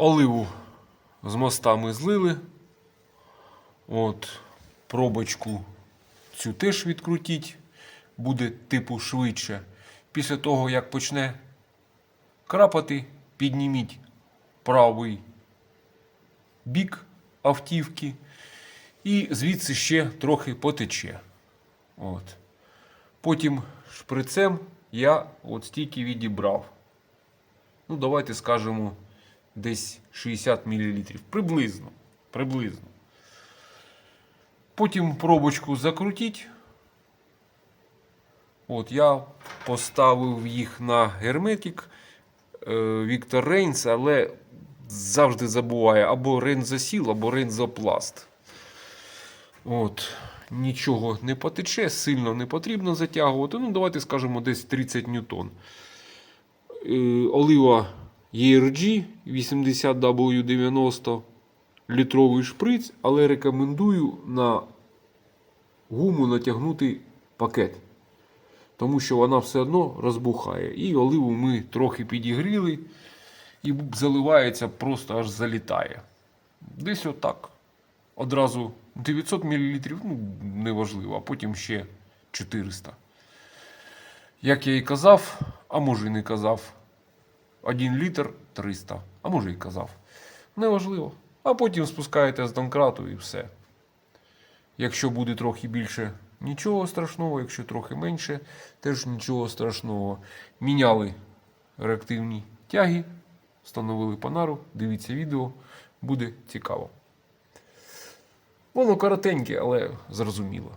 Оливу з моста ми злили. От, пробочку цю теж відкрутіть. Буде типу швидше. Після того, як почне крапати, підніміть правий бік автівки. І звідси ще трохи потече. От. Потім шприцем я от стільки відібрав. Ну, давайте скажемо десь 60 мл. Приблизно. Приблизно. Потім пробочку закрутіть. От я поставив їх на герметик е, Віктор Рейнс, але завжди забуває або рензосіл, або рензопласт. От. Нічого не потече, сильно не потрібно затягувати. Ну, давайте скажемо десь 30 ньютон. Е, олива ERG 80W90 літровий шприц, але рекомендую на гуму натягнути пакет. Тому що вона все одно розбухає. І оливу ми трохи підігріли і заливається, просто аж залітає. Десь отак. Одразу 900 мл, ну, неважливо, а потім ще 400. Як я і казав, а може і не казав, 1 літр 300, а може і казав. Неважливо. А потім спускаєте з донкрату і все. Якщо буде трохи більше, нічого страшного, якщо трохи менше, теж нічого страшного. Міняли реактивні тяги, встановили панару, дивіться відео, буде цікаво. Воно коротеньке, але зрозуміло.